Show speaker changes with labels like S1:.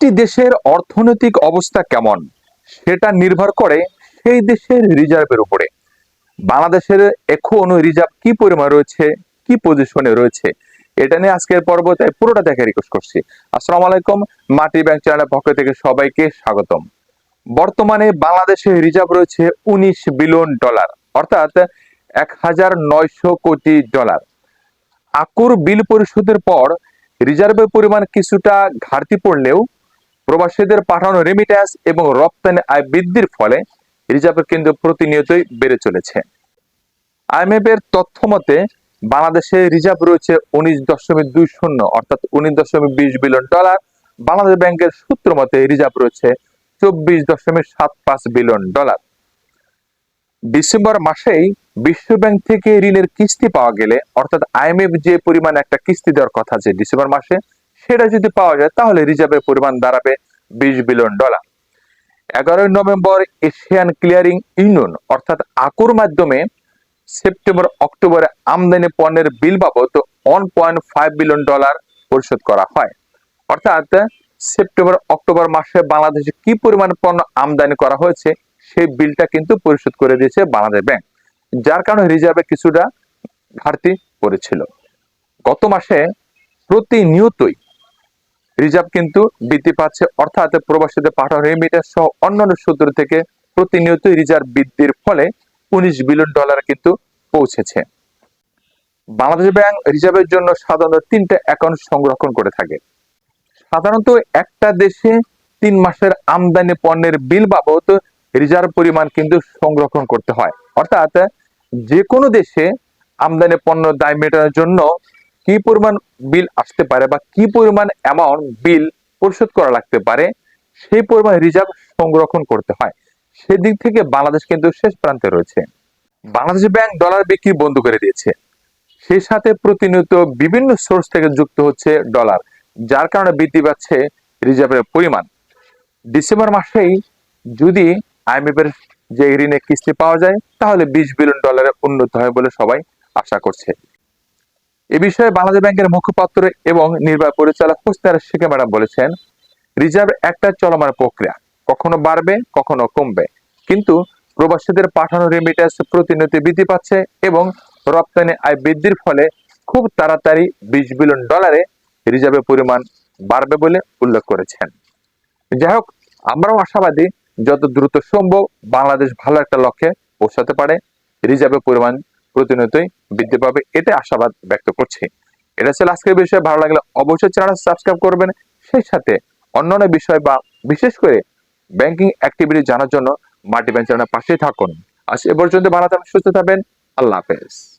S1: একটি দেশের অর্থনৈতিক অবস্থা কেমন, সেটা নির্ভর করে সেই দেশের রিজার্ভের উপরে। বাংলাদেশের এখন রিজার্ভ কি পরিমাণ রয়েছে, কি পজিশনে রয়েছে, এটা নিয়ে আজকের পর্ব, তাই পুরোটা দেখে রিকোয়েস্ট করছি। আসসালামু আলাইকুম, মাটি ব্যাংক চ্যানেলের পক্ষ থেকে সবাইকে স্বাগতম। বর্তমানে বাংলাদেশের রিজার্ভ রয়েছে উনিশ বিলিয়ন ডলার, অর্থাৎ এক হাজার নয়শো কোটি ডলার। আকুর বিল পরিশোধের পর রিজার্ভের পরিমাণ কিছুটা ঘাটতি পড়লেও প্রবাসীদের পাঠানো রেমিট্যান্স এবং রপ্তানি আয় বৃদ্ধির ফলে রিজার্ভের কেন্দ্র প্রতিনিয়তই বেড়ে চলেছে। আইএমএফ এর তথ্য মতে, বাংলাদেশে রিজার্ভ রয়েছে উনিশ দশমিক দুই শূন্য, অর্থাৎ উনিশ দশমিক বিশ বিলিয়ন ডলার। বাংলাদেশ ব্যাংকের সূত্র মতে, রিজার্ভ রয়েছে চব্বিশ দশমিক সাত পাঁচ বিলিয়ন ডলার। ডিসেম্বর মাসেই বিশ্ব ব্যাংক থেকে ঋণের কিস্তি পাওয়া গেলে, অর্থাৎ আইএমএফ যে পরিমাণ একটা কিস্তি দেওয়ার কথা যে ডিসেম্বর মাসে সেটা যদি পাওয়া যায়, তাহলে রিজার্ভের পরিমাণ দাঁড়াবে বিশ বিলিয়ন ডলার। এগারোই নভেম্বর এশিয়ান ক্লিয়ারিং ইউনিয়ন, অর্থাৎ আকুর মাধ্যমে সেপ্টেম্বর, অক্টোবরে আমদানি পণ্যের বিল বাবদ one point five billion dollar পরিশোধ করা হয়। অর্থাৎ সেপ্টেম্বর, অক্টোবর মাসে বাংলাদেশে কি পরিমাণ পণ্য আমদানি করা হয়েছে, সেই বিলটা কিন্তু পরিশোধ করে দিয়েছে বাংলাদেশ ব্যাংক, যার কারণে রিজার্ভে কিছুটা ঘাটতি পড়েছিল। গত মাসে প্রতিনিয়তই রিজার্ভ কিন্তু বৃদ্ধি পাচ্ছে। অর্থাৎ প্রবাসীদের পাঠানো রেমিটেন্স সহ অন্যান্য সূত্র থেকে প্রতিনিয়ত রিজার্ভ বৃদ্ধির ফলে উনিশ বিলিয়ন ডলার কিন্তু পৌঁছেছে। বাংলাদেশ ব্যাংক রিজার্ভের জন্য সাধারণত তিনটা অ্যাকাউন্ট সংরক্ষণ করে থাকে। সাধারণত একটা দেশে তিন মাসের আমদানি পণ্যের বিল বাবদ রিজার্ভ পরিমাণ কিন্তু সংরক্ষণ করতে হয়। অর্থাৎ যে কোনো দেশে আমদানি পণ্য দায় মেটানোর জন্য কি পরিমাণ বিল আসতে পারে বা কি পরিমাণ অ্যামাউন্ট বিল পরিশোধ করা লাগতে পারে, সেই পরিমাণ রিজার্ভ সংরক্ষণ করতে হয়। সেদিক থেকে বাংলাদেশ কিন্তু শেষ প্রান্তে রয়েছে। বাংলাদেশ ব্যাংক ডলার বিক্রি বন্ধ করে দিয়েছে। সেই সাথে প্রতিনিয়ত বিভিন্ন সোর্স থেকে যুক্ত হচ্ছে ডলার যার কারণে বৃদ্ধি পাচ্ছে রিজার্ভের পরিমাণ। ডিসেম্বর মাসেই যদি আইএমএফ এর যে ঋণের কিস্তি পাওয়া যায়, তাহলে বিশ বিলিয়ন ডলারে উন্নত হয় বলে সবাই আশা করছে। এ বিষয়ে বাংলাদেশ ব্যাংকের মুখপাত্র এবং নির্বাহী পরিচালক হুসনারা শেখে ম্যাডাম বলেছেন, রিজার্ভ একটা চলমান প্রক্রিয়া, কখনো বাড়বে, কখনো কমবে। কিন্তু প্রবাসীদের পাঠানো রেমিটেন্স প্রতিনিয়ত বৃদ্ধি পাচ্ছে এবং রপ্তানি আয় বৃদ্ধির ফলে খুব তাড়াতাড়ি বিশ বিলিয়ন ডলারে রিজার্ভের পরিমাণ বাড়বে বলে উল্লেখ করেছেন। যাই হোক, আমরাও আশাবাদী, যত দ্রুত সম্ভব বাংলাদেশ ভালো একটা লক্ষ্যে পৌঁছাতে পারে, রিজার্ভের পরিমাণ প্রতিনিয়তই বৃদ্ধি পাবে এটা আশাবাদ ব্যক্ত করছে। এটা ছিল আজকের বিষয়ে, ভালো লাগলে অবশ্যই চ্যানেল সাবস্ক্রাইব করবেন। সেই সাথে অন্যান্য বিষয় বা বিশেষ করে ব্যাংকিং অ্যাক্টিভিটি জানার জন্য মাল্টিপ্যান চ্যানেলের পাশেই থাকুন। আজ এ পর্যন্ত ভালো থাকবেন, সুস্থ থাকবেন, আল্লাহ হাফেজ।